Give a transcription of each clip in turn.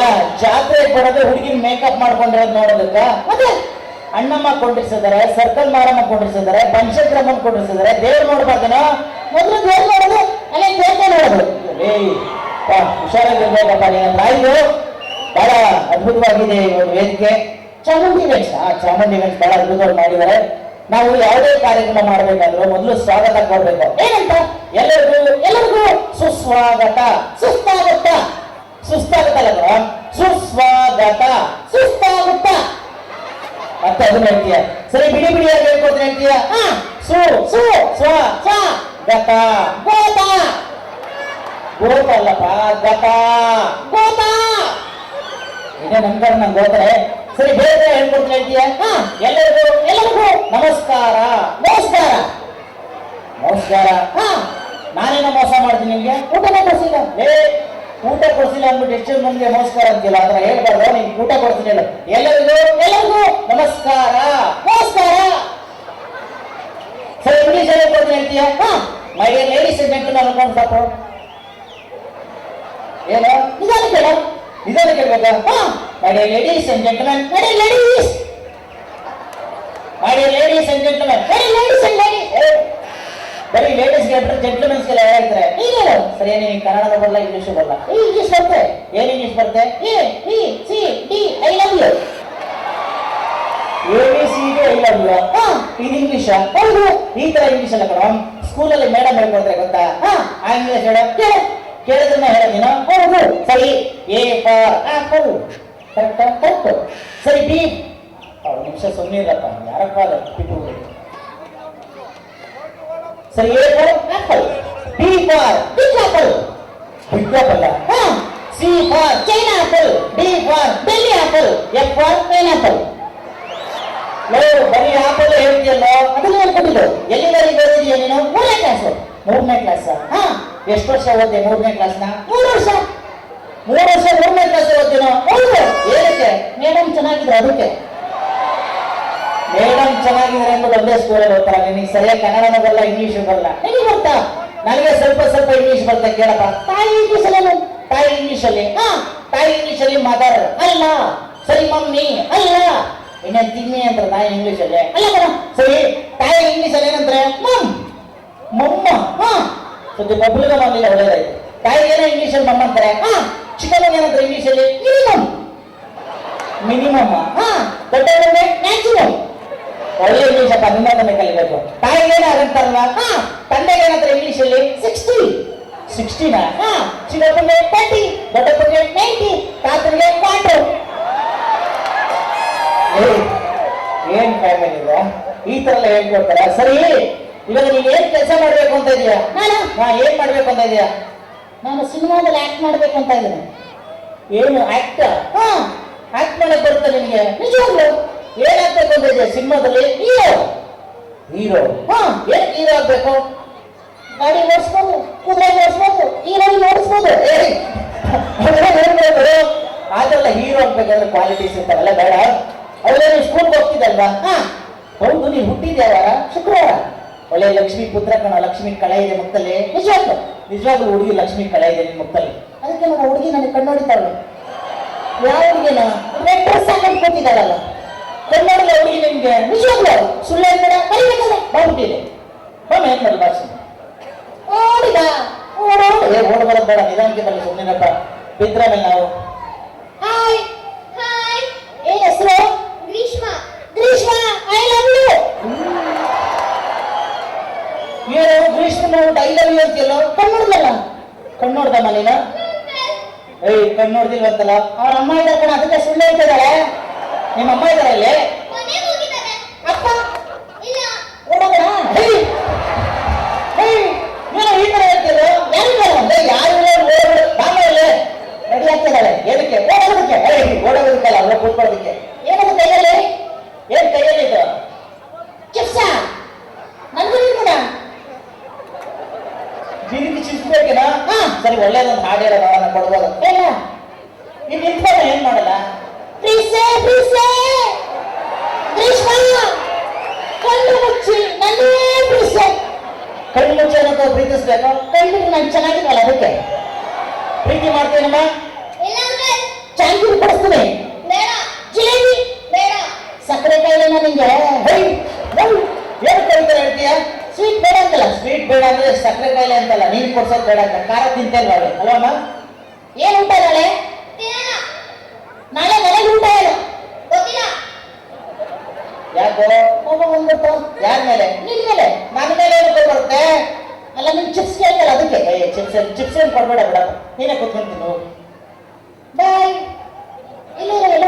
ಅಲ್ಲ ಜಾತ್ರೆ ಕೊಡೋದು ಹುಡುಗಿ ಮೇಕಪ್ ಮಾಡ್ಕೊಂಡಿರೋದು ನೋಡೋದಕ್ಕ? ಮತ್ತೆ? ಅಣ್ಣಮ್ಮ ಕೊಂಡಿರ್ಸಿದ್ದಾರೆ ಸರ್ಕಲ್ ಮಾರಮ್ಮ ಕೊಂಡಿರ್ಸಿದ್ದಾರೆ ಪಂಚಕ್ರಮನ್ ಕೊಂಡಿರ್ಸಿದ್ದಾರೆ ದೇವ್ರು ನೋಡ್ಬಾರ್ದನ? ಮೊದಲು ದೇವ್ರು ನೋಡೋದು ಅಲ್ಲೇ ದೇವತೆ ನೋಡೋದು. ಹುಷಾರಾಗಿರ್ಬೇಕಪ್ಪ ನೀನು ಆಯ್ತು ಬಹಳ ಅದ್ಭುತವಾಗಿದೆ ಈ ವೇದಿಕೆ. ಚಾಮುಂಡಿ ಬೆಟ್ಟ ಆ ಚಾಮುಂಡಿ ಬೆಟ್ಟ ಬಹಳ ಅದ್ಭುತವಾಗಿ ಮಾಡಿದ್ದಾರೆ. ನಾವು ಯಾವುದೇ ಕಾರ್ಯಕ್ರಮ ಮಾಡಬೇಕಾದ್ರೂ ಮೊದಲು ಸ್ವಾಗತ ಕೊಡ್ಬೇಕು. ಏನಂತ? ಎಲ್ಲರಿಗೂ ಎಲ್ಲರಿಗೂ ಸುಸ್ವಾಗತ. ಸುಸ್ತಾಗುತ್ತ ಸುಸ್ತಾಗತ್ತಲ್ಲ ಸುಸ್ವಾಗತ. ಸುಸ್ತಾಗುತ್ತ ಮತ್ತೆ ಅದನ್ನ ಹೇಳ್ತೀಯ? ಸರಿ, ಬಿಡಿ ಬಿಡಿಯಾಗಿ ಹೇಳ್ಕೊಡ್ತೀನಿ ಹೇಳ್ತೀಯ ಸು ಸು, ಸ್ವ ಸ್ವ. ಗತ. ಗೋತ ಗೋತ ಅಲ್ಲಪ್ಪ, ಗತ. ಗೋತ ಇದೇ ನಂಬರ್ ನಂಗೆ ಗೋತಾರೆ ಸರಿ, ಬೇರೆ ಹೇಳ್ಕೊಡ್ತೀನಿ ಹೇಳ್ತೀಯ ಎಲ್ಲರಿಗೂ? ಎಲ್ಲರಿಗೂ? ನಮಸ್ಕಾರ. ನಮಸ್ಕಾರ. ನಮಸ್ಕಾರ ಹಾ. ನಾನೇನೋ ಮೋಸ ಮಾಡ್ತೀನಿ ನಿಮ್ಗೆ ಊಟನೇ ಕೊಡ್ಸಿಲ್ಲ ಏ ಊಟ ಕೊಡ್ಸಿಲ್ಲ ಅಂದ್ಬಿಟ್ಟು ಎಷ್ಟು ಮಂದಿಗೆ ನಮಸ್ಕಾರ ಅಂತಿಲ್ಲ ಆತರ ಹೇಳ್ಬಾರ್ದು, ನೀನು ಊಟ ಕೊಡ್ತೀನಿ ಎಲ್ಲರಿಗೂ ಎಲ್ಲರಿಗೂ ನಮಸ್ಕಾರ ನಮಸ್ಕಾರ. ಸರಿ ಇಂಗ್ಲೀಷ್ ಕೊಡ್ತೀನಿ ಹೇಳ್ತೀಯ ಮೈ ಮೈ ಲೇಡೀಸ್ ಜೆಂಟಲ್ ಅನ್ಕೊಂಡು ಸಾಕು. ಏನು? ನಿಧಾನ ಕೇಳು. ನಿಧಾನ ಕೇಳ್ಬೇಕಾ? My dear ladies and my dear ladies my and ನಡಿ ಲೇಡೀಸ್ ಅಂಡ್ ಲೇಡೀಸ್ ಬರೀ ಲೇಡೀಸ್ ಹೇಳ್ಬಿಟ್ರೆ ಜೆಂಟಲ್ಮೆನ್ಸ್ಗೆಲ್ಲ ಹೇಳ್ತಾರೆ ನೀನೇನು ಸರಿ ನಿನಗೆ ಕನ್ನಡ ಬರಲ್ಲ ಇಂಗ್ಲೀಷು ಬರಲ್ಲ. ಇಂಗ್ಲಿಷ್ ಬರುತ್ತೆ ಏನ್ ಇಂಗ್ಲೀಷ್ ಬರುತ್ತೆ C D I love you English ಈ ತರ ಇಂಗ್ಲೀಷ್ ಮೇಡಮ್ ಸ್ಕೂಲಲ್ಲಿ ಮೇಡಮ್ ಹೇಳ್ಕೊಡ್ತಾರೆ ಗೊತ್ತಾ? ಆ ಇಂಗ್ಲೀಷ್ ಕೇಳು. ಕೇಳಿದ್ರೆ ಹೇಳ ನೀನು? ಹೌದು. ಸರಿ. ಫಾರ್ ಕರೆಕ್ಟ್ ಸರಿ ಬಿ ನಿಮಿಷ ಸುಮ್ಮನೆ ಯಾರಪ್ಪ ಅದು. ಸರಿ A for apple B for big apple big apple ಹಾ C for China apple D for Delhi apple F for pineapple low ಬರೀ ಆಪಲ್ ಹೇಳ್ತೀಯಲ್ಲ, ಅದನ್ನ ಹೇಳ್ಕೊಟ್ಟಿದ್ದು. ಎಲ್ಲಿವರೆಗೆ ಓದಿದೀಯ ನೀನು? ಮೂರನೇ ಕ್ಲಾಸ್ ಮೂರನೇ ಕ್ಲಾಸ್ ಹಾ. ಎಷ್ಟು ವರ್ಷ ಓದ್ದೆ ಮೂರನೇ ಕ್ಲಾಸ್ನ ಮೂರು ವರ್ಷ. ಮೂರು ವರ್ಷ ಮೂರನೇ ಕ್ಲಾಸ್ ಓದಿನೋ ಹೌದು. ಏನಕ್ಕೆ? ಮೇಡಮ್ ಚೆನ್ನಾಗಿದೆ, ಅದಕ್ಕೆ. ಮೇಡಮ್ ಚೆನ್ನಾಗಿದ್ದಾರೆ ಅಂತ ಒಂದೇ ಸ್ಕೂಲಲ್ಲಿ ಹೋಗ್ತಾರೆ. ನಿನಗೆ ಸರಿಯಾಗಿ ಕನ್ನಡನೂ ಬರಲ್ಲ ಇಂಗ್ಲೀಷು ಬರಲ್ಲ ನಿನಗೆ ಗೊತ್ತಾ? ನನಗೆ ಸ್ವಲ್ಪ ಸ್ವಲ್ಪ ಇಂಗ್ಲೀಷ್ ಬರುತ್ತೆ ಕೇಳಪ್ಪ. ತಾಯಿ ಇಂಗ್ಲೀಷ್ ಅಲ್ಲ ತಾಯಿ ಇಂಗ್ಲೀಷ್ ಅಲ್ಲಿ. ಹಾ, ತಾಯಿ ಇಂಗ್ಲೀಷ್ ಅಲ್ಲಿ ಮದರ್ ಅಲ್ಲ. ಸರಿ, ಮಮ್ಮಿ ಅಲ್ಲ. ಇನ್ನೇನ್ ತಿನ್ನಿ ಅಂತ ತಾಯಿ ಇಂಗ್ಲೀಷ್ ಅಲ್ಲಿ? ಅಲ್ಲ ಕಣ ಸರಿ, ತಾಯಿ ಇಂಗ್ಲೀಷ್ ಅಲ್ಲಿ ಏನಂತಾರೆ? ಮಮ್. ಮಮ್ಮ. ಹಾ. ಸ್ವಲ್ಪ ಬಬ್ಲಿಗ ಮಾಡಲಿಲ್ಲ ಒಳ್ಳೇದಾಯ್ತು. ತಾಯಿ ಏನೋ ಇಂಗ್ಲೀಷ್ ಅಲ್ಲಿ ಮಮ್ಮ ಅಂತಾರೆ? ಹಾ ಚಿಕ್ಕಮ್ಮ ಏನಂತಾರೆ ಇಂಗ್ಲೀಷ್ ಅಲ್ಲಿ? ಮಿನಿಮಮ್ ಮಿನಿಮಮ್ ಹಾ ದೊಡ್ಡ ನ್ಯಾಚುರಲ್ ಒಳ್ಳೆ ಇಂಗ್ಲೀಷ್ ಅಪ್ಪ ನಿಮ್ಮದನ್ನೇ ಕಲಿಬೇಕು ತಾಯಿಗೆ ಏನಾಗಂತಾರಲ್ಲ ಹಾ ತಂದೆಗೆ ಏನಂತಾರೆ ಇಂಗ್ಲೀಷ್ ಅಲ್ಲಿ? ಸಿಕ್ಸ್ಟಿ ಸಿಕ್ಸ್ಟಿನ ಹಾ ಚಿಕ್ಕಪ್ಪಗೆ ಟ್ವೆಂಟಿ ದೊಡ್ಡಪ್ಪಗೆ ನೈಂಟಿ ತಾತನಿಗೆ ಕ್ವಾರ್ಟರ್ ಏನ್ ಫ್ಯಾಮಿಲಿ ಇದೆ? ಈ ತರ ಎಲ್ಲ ಹೇಳ್ಕೊಡ್ತಾರ ಸರಿ ಇವಾಗ ನೀನ್ ಏನ್ ಕೆಲಸ ಮಾಡ್ಬೇಕು ಅಂತ ಇದೀಯಾ ಹಾ ಏನ್ ಮಾಡ್ಬೇಕು ಅಂತ ಇದೀಯಾ ನಾನು ಸಿನಿಮಾದಲ್ಲಿ ಆಕ್ಟ್ ಮಾಡ್ಬೇಕು ಅಂತ ಇದ್ದೀನಿ. ಏನು ಆಕ್ಟ್ ಹಾ. ಆಕ್ಟ್ ಮಾಡಕ್ ಬರುತ್ತೆ ನಿನ್ಗೆ? ನಿಜವಾಗ್ಲು. ಏನಾಗ್ಬೇಕು ಅಂತ ಇದೆ ಸಿನಿಮಾದಲ್ಲಿ ಹೀರೋ. ಹೀರೋ. ಹಾ. ಏನ್ ಹೀರೋ ಆಗ್ಬೇಕು? ಗಾಡಿ ಓಡಿಸ್ಬೋದು ಕುದುರೆ ಓಡಿಸ್ಬೋದು ಹೀರೋಯಿನ್ ಓಡಿಸ್ಬೋದು. ಅದೆಲ್ಲ ಹೀರೋ ಆಗ್ಬೇಕಂದ್ರೆ ಕ್ವಾಲಿಟೀಸ್ ಇರ್ತಾರಲ್ಲ ಬೇಡ. ಅವೆಲ್ಲ ಸ್ಕೂಲ್ ಸ್ಕೂಲ್ಗೆ ಹೋಗ್ತಿದ್ದಲ್ವಾ ಹಾ. ಹೌದು ನೀವು ಹುಟ್ಟಿದ್ಯಾವ ಶುಕ್ರವಾರ. ಒಳ್ಳೆ ಲಕ್ಷ್ಮಿ ಪುತ್ರ ಕಣ ಲಕ್ಷ್ಮಿ ಕಳೆ ಇದೆ ಮುಕ್ತಲ್ಲಿ ನಿಜವಾಗ್ಲು. ನಿಜವಾಗ್ಲೂ ಹುಡುಗಿ ಲಕ್ಷ್ಮಿ ಕಳೆ ಇದೆ ನಿನ್ ಮುಕ್ತಲ್ಲಿ ಅದಕ್ಕೆ ನನ್ನ ಹುಡುಗಿ ನನಗೆ ಕಣ್ಣೋಡಿತಾಳು ಯಾವ ಹುಡುಗಿನ? ರೆಡ್ ಡ್ರೆಸ್ ಹಾಕೊಂಡು ಕೂತಿದ್ದಾಳಲ್ಲ. ಕನ್ನಡದ ಅವರಿಗೆ ನಿಮ್ಗೆ ನಿಜವಾಗ್ಲೂ ಸುಳ್ಳು ಹೇಳ್ತಾರೆ ಕಲಿಬೇಕಲ್ಲ ಬಂದ್ಬಿಟ್ಟಿದೆ ಬಮ್ಮ ಏನ್ ಮಾಡಿ ಭಾಷೆ? ಓಡಿದ. ಏ ಓಡ್ ಬರೋದ್ ಬೇಡ. ನಿಧಾನಕ್ಕೆ ಬರಲಿ ಸುಮ್ಮನೆಪ್ಪ ಬಿದ್ರ ಮೇಲೆ ನಾವು. ಹಾಯ್ ಹಾಯ್ ಏನ್ ಹೆಸರು? Greeshma. Greeshma I love you ಏನು? ಗ್ರೀಷ್ಮ ನಾವು ಯು ಅಂತೀಯಲ್ಲ? ಕನ್ನಡದಲ್ಲ ಕಣ್ಣೋಡ್ದಮ್ಮ ನೀನು? ಏಯ್ ಕಣ್ಣೋಡ್ದಿಲ್ವಂತಲ್ಲ? ಅವ್ರ ಅಮ್ಮ ಇದ್ದಾರೆ ಕಣ ಅದಕ್ಕೆ ಸುಳ್ಳು ಹೇಳ್ತಿದ್ದಾಳೆ ನಿಮ್ಮ ಅಮ್ಮ ಇದಾರೆ ಇಲ್ಲಿ ಮನೆಗೆ ಹೋಗಿದ್ದಾರೆ ಅಪ್ಪ ಇಲ್ಲ ಓಡೋಣ ಹೇಯ್! ಹೇಯ್! ಏನೋ ಈ ತರ ಹೇಳ್ತಿರೋ ಯಾರು ಯಾರು ಬಾಮಲ್ಲಿ ರೆಡಿ ಆಗ್ತಿದ್ದಾಳೆ ಏನಕ್ಕೆ ಓಡೋದಕ್ಕೆ ಏಯ್ ಓಡೋದಕ್ಕಲ್ಲ ಅಲ್ಲ ಕೂತ್ಕೊಳ್ಳೋದಕ್ಕೆ ಏನದು ಕೈಯಲ್ಲಿ ಏನ್ ಕೈಯಲ್ಲಿ ಇದು ಚಿಪ್ಸ ನನಗೂ ಕೂಡ ಜಿನಿಗೆ ಚಿಸ್ಬೇಕೇನಾ ಹಾ. ಸರಿ ಒಳ್ಳೇದೊಂದು ಹಾಡು ಹೇಳೋಣ ಅವನ ಕೊಡ್ಬೋದು ಇಲ್ಲ ಇಲ್ಲಿ ನಿಂತ್ಕೊಂಡು ಏನ್ ಮಾಡಲ್ಲ ಪ್ರೀಸೆ ಪ್ರೀಸೆ ಗ್ರೀಷ್ಮ ಕಣ್ಣು ಮುಚ್ಚಿ ನನ್ನೇ ಪ್ರೀಸೆ ಕಣ್ಣು ಮುಚ್ಚೆ ಅನ್ನೋದು ಪ್ರೀತಿಸ್ಬೇಕು. ಕಣ್ಣು ನಾನು ಚೆನ್ನಾಗಿದ್ದಲ್ಲ ಅದಕ್ಕೆ. ಪ್ರೀತಿ ಮಾಡ್ತೇನಮ್ಮ ಚಾಂದಿ ಕೊಡಿಸ್ತೀನಿ. ಜಿಲೇಬಿ ಸಕ್ಕರೆ ಕಾಯಿಲೆನ ನಿಂಗೆ? ಏನು ಕೊಡ್ತಾರೆ ಹೇಳ್ತೀಯ? ಸ್ವೀಟ್ ಬೇಡ ಅಂತಲ್ಲ. ಸ್ವೀಟ್ ಬೇಡ ಅಂದ್ರೆ ಸಕ್ಕರೆ ಕಾಯಿಲೆ ಅಂತಲ್ಲ. ನೀನ್ ಕೊಡ್ಸೋದ್ ಬೇಡ ಅಂತ. ಖಾರ ತಿಂತೇಲ್ವಾ ಅವ್ಳು? ಅಲ್ವಮ್ಮ ಏನ್ ಊಟ ನಾಳೆ? ನಾಳೆ ಮನೆಗೆ ಊಟ ಏನು? ಯಾಕೋ? ಬಂದ್ಬಿಟ್ಟು ಯಾರ ಮೇಲೆ? ನಿನ್ ಮೇಲೆ ಏನಕ್ಕೆ ಬರುತ್ತೆ ಅಲ್ಲ ನಿನ್ ಚಿಪ್ಸ್ ಕೇಳ್ತಲ್ಲ ಅದಕ್ಕೆ ಚಿಪ್ಸ್ ಏನ್ ಕೊಡ್ಬೇಡ ಬಿಡ ನೀನೇ ಕುತ್ಕೊಂತೀನಿ ಬಾಯ್. ಇಲ್ಲ ಇಲ್ಲ ಎಲ್ಲ.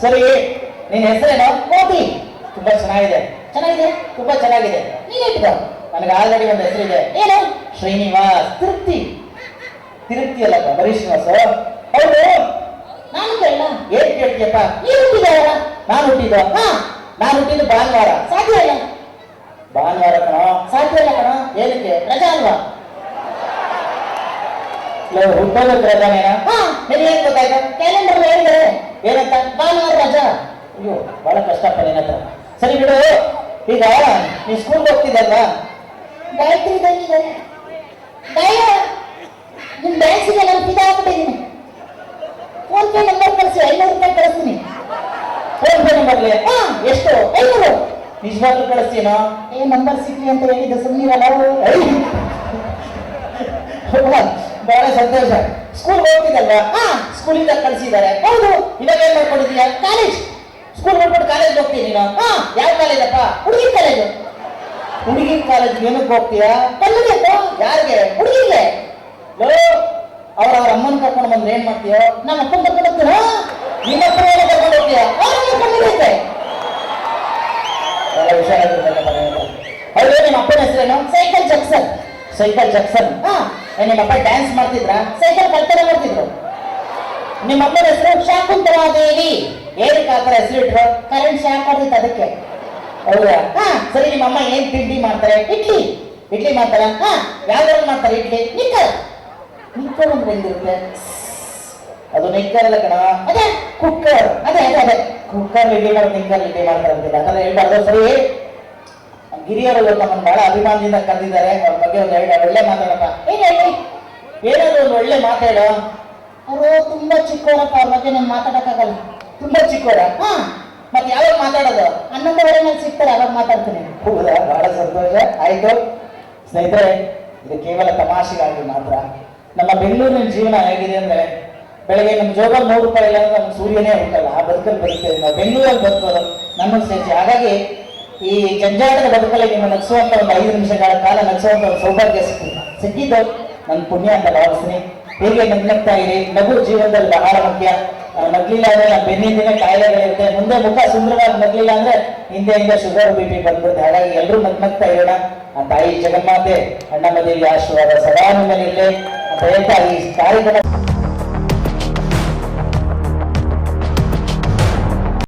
ಸರಿ, ನಿನ್ ಹೆಸರೇನು? ಮೋದಿ ತುಂಬಾ ಚೆನ್ನಾಗಿದೆ. ಚೆನ್ನಾಗಿದೆ? ತುಂಬಾ ಚೆನ್ನಾಗಿದೆ. ನೀನ್ ಇಟ್ಕೋ ನನಗೆ ಆಲ್ರೆಡಿ ಒಂದು ಹೆಸರಿದೆ. ಏನು? ಶ್ರೀನಿವಾಸ್. ತೃಪ್ತಿ ತಿರುಪ್ತಿ ಅಲ್ಲಪ್ಪ ಬರೀ ಶ್ರೀನಿವಾಸ ಹೌದು. ನಾನು ಕೇಳ ಏನ್ ಕೇಳ್ತೀಯಪ್ಪ? ನೀನು ಹುಟ್ಟಿದ ನಾನು ಹುಟ್ಟಿದ್ದ. ಹಾ. ನಾನು ಹುಟ್ಟಿದ್ದು ಭಾನುವಾರ. ಸಾಧ್ಯ ಭಾನುವಾರ ಕಣೋ. ಸಾಧ್ಯ ಇಲ್ಲ ಕಣ ಏನಕ್ಕೆ ರಜಾ ಅಲ್ವಾ ಹುಟ್ಟೋದಕ್ಕೆ ರಜಾನೇನ ಹಾ. ನಿನಗೆ ಏನ್ ಗೊತ್ತಾಯ್ತು? ಕ್ಯಾಲೆಂಡರ್ ಹೇಳಿದ್ದಾರೆ ಏನಂತ? ಭಾನುವಾರ ರಜಾ. ಅಯ್ಯೋ ಬಹಳ ಕಷ್ಟಪ್ಪ ನಿನ್ನ ಹತ್ರ. ಸರಿ ಬಿಡು. ಈಗ ನೀ ಸ್ಕೂಲ್ಗೆ ಹೋಗ್ತಿದ್ದಲ್ಲ ಗಾಯತ್ರಿ ಗಾಯ ನಿಮ್ ಡ್ಯಾನ್ಸಿಗೆ ನಾನು ಫಿದಾ ಹಾಕ್ಬಿಟ್ಟಿದ್ದೀನಿ ಫೋನ್ ಪೇ ನಂಬರ್ ಕಳಿಸಿ ಐನೂರು ರೂಪಾಯಿ ಕಳಿಸ್ತೀನಿ. ಫೋನ್ ಪೇ ನಂಬರ್ಲಿ ಹಾ. ಎಷ್ಟು? ಐನೂರು? ನಿಜವಾಗ್ಲೂ ಕಳಿಸ್ತೀನಾ? ಏ, ನಂಬರ್ ಸಿಗ್ಲಿ ಅಂತ ಹೇಳಿದ ಸುಮ್ಮನಿರಲ್ಲ? ಬಹಳ ಸಂತೋಷ. ಸ್ಕೂಲ್ ಹೋಗ್ತಿದ್ದಲ್ವಾ? ಸ್ಕೂಲಿಂದ ಕಳಿಸಿದ್ದಾರೆ. ಹೌದು, ಇವಾಗ ಏನ್ ಮಾಡ್ಕೊಂಡಿದೀಯ ಕಾಲೇಜ್ ಸ್ಕೂಲ್ ಹೋಗ್ಬಿಟ್ಟು ಕಾಲೇಜ್ ಹೋಗ್ತೀನಿ ನೀನು? ಯಾವ ಕಾಲೇಜಪ್ಪ ಹುಡುಗಿ ಕಾಲೇಜು ಹುಡುಗಿ ಕಾಲೇಜ್ ಏನಕ್ಕೆ ಹೋಗ್ತೀಯಾ? ಕಲ್ಲಬೇಕು ಯಾರಿಗೆ? ಹುಡುಗಿಗೆ. ಅವ್ರ ಅವ್ರ ಅಮ್ಮನ ಕರ್ಕೊಂಡು ಬಂದ್ರೆ ಏನ್ ಮಾಡ್ತೀಯೋ? ನಮ್ಮ ಅಪ್ಪನ ಕರ್ಕೊಂಡು ಹೋಗ್ತೀರಾ? ನಿಮ್ಮ ಹತ್ರ ಕರ್ಕೊಂಡು ಹೋಗ್ತೀಯಾ? ಎಲ್ಲ ಹುಷಾರಾಗಿರ್ಬೇಕಪ್ಪ ನೀವು. ಹೌದು ನಿಮ್ಮ ಅಪ್ಪನ ಹೆಸರೇನು? Cycle Jackson. Cycle Jackson? ಹಾ. ನಿಮ್ಮ ಅಪ್ಪ ಡ್ಯಾನ್ಸ್ ಮಾಡ್ತಿದ್ರ? ಸೈಕಲ್ ಕಲ್ತನೆ ಮಾಡ್ತಿದ್ರು. ನಿಮ್ಮ ಅಪ್ಪನ ಹೆಸರು ಶಾಕುಂತಲಾ ದೇವಿ ಏನಕ್ಕೆ ಆ ಥರ ಹೆಸರಿಟ್ರು? ಕರೆಂಟ್ ಶಾಕ್ ಆಗಿತ್ತು ಅದಕ್ಕೆ. ಹೌದಾ? ಹಾ. ಸರಿ ನಿಮ್ಮ ಅಮ್ಮ ಏನ್ ತಿಂಡಿ ಮಾಡ್ತಾರೆ? ಇಡ್ಲಿ. ಇಡ್ಲಿ ಮಾಡ್ತಾರ? ಹಾ. ಯಾವ್ದಾರು ಮಾಡ್ತಾರೆ ಇಡ್ಲಿ? ನಿಕ್ಕಲ್ ನಿಕ್ಕರ್ ಅಂದ್ರೆ ಹೆಂಗಿರುತ್ತೆ? ಅದು ನಿಂಕರ್ ಅಲ್ಲ ಕಣ. ಅದೇ ಕುಕ್ಕರ್ ಅದೇ ಅದೇ ಅದೇ. ಕುಕ್ಕರ್ ಇಡ್ಲಿ ಮಾಡಿ ನಿಂಕರ್ ಇಡ್ಲಿ ಮಾಡ್ತಾರೆ ಅಂತ ಹೇಳ್ಬಾರ್ದು ಸರಿ. ಗಿರಿಯರು ನಮ್ಮನ್ನು ಬಹಳ ಅಭಿಮಾನದಿಂದ ಕರೆದಿದ್ದಾರೆ. ಅವ್ರ ಬಗ್ಗೆ ಒಂದು ಎರಡು ಒಳ್ಳೆ ಮಾತಾಡಪ್ಪ. ಏನ್ ಹೇಳಿ ಏನಾದ್ರು ಒಂದು ಒಳ್ಳೆ ಮಾತಾಡು ಅವರು ತುಂಬಾ ಚಿಕ್ಕವರಪ್ಪ, ಅವ್ರ ಬಗ್ಗೆ ನಾನು ಮಾತಾಡಕ್ಕಾಗಲ್ಲ. ತುಂಬಾ ಚಿಕ್ಕವರ? ಹಾ. ಮತ್ತೆ ಯಾವಾಗ ಮಾತಾಡೋದು? ಹನ್ನೊಂದುವರೆ ನಾನು ಸಿಗ್ತಾರೆ, ಅವಾಗ ಮಾತಾಡ್ತೀನಿ. ಹೌದಾ? ಬಹಳ ಸಂತೋಷ. ಆಯ್ತು. ಸ್ನೇಹಿತರೆ, ಇದು ಕೇವಲ ತಮಾಷೆಗಾಗಿ ಮಾತ್ರ. ನಮ್ಮ ಬೆಂಗಳೂರಿನ ಜೀವನ ಹೇಗಿದೆ ಅಂದ್ರೆ ಬೆಳಗ್ಗೆ ನಮ್ಮ ಜೋಗ ನೂರು ರೂಪಾಯಿ ಇಲ್ಲ ಅಂದ್ರೆ ನಮ್ಮ ಸೂರ್ಯನೇ ಹುಟ್ಟಲ್ಲ ಆ ಬದುಕಲ್ಲಿ ಬದುಕ್ತೇವೆ ನಾವು. ಬೆಂಗಳೂರಲ್ಲಿ ಬದುಕೋದು ನಮ್ಮ ಸೇರಿಸಿ ಹಾಗಾಗಿ ಈ ಜಂಜಾಟದ ಬದುಕಲ್ಲಿ ನಿಮ್ಮ ನಗಿಸುವಂತ ಒಂದು ಐದು ನಿಮಿಷಗಳ ಕಾಲ ನಗಿಸುವಂತ ಒಂದು ಸೌಭಾಗ್ಯ ಸಿಕ್ಕಿಲ್ಲ. ಸಿಕ್ಕಿದ್ದು ನನ್ನ ಪುಣ್ಯ ಅಂತ ಭಾವಿಸ್ತೀನಿ. ಹೇಗೆ ನಗ್ನಗ್ತಾ ಇರಿ? ನಗು ಜೀವನದಲ್ಲಿ ಬಹಳ ಮುಖ್ಯ. ಮಗ್ಲಿಲ್ಲ ನಗ್ಲಿಲ್ಲ ಅಂದ್ರೆ ನಮ್ಮ ಬೆನ್ನಿಂದಿನ ಕಾಯಿಲೆಗಳಿರುತ್ತೆ. ಮುಂದೆ ಮುಖ ಸುಂದರವಾಗಿ ನಗ್ಲಿಲ್ಲ ಅಂದ್ರೆ ಹಿಂದೆ ಹಿಂದೆ ಶುಗರ್, ಬಿ ಪಿ ಬಂದ್ಬಿಡುತ್ತೆ ಹಾಗಾಗಿ ಎಲ್ಲರೂ ನಗ್ನಗ್ತಾ ಇರೋಣ. ಆ ತಾಯಿ ಜಗನ್ಮಾತೆ ಅಣ್ಣಮ್ಮ ದೇವಿ ಆಶೀರ್ವಾದ ಸದಾ ನಿಮ್ಮಲ್ಲಿ ಅಂತ ಹೇಳ್ತಾ ಈ ಕಾರ್ಯಕ್ರಮ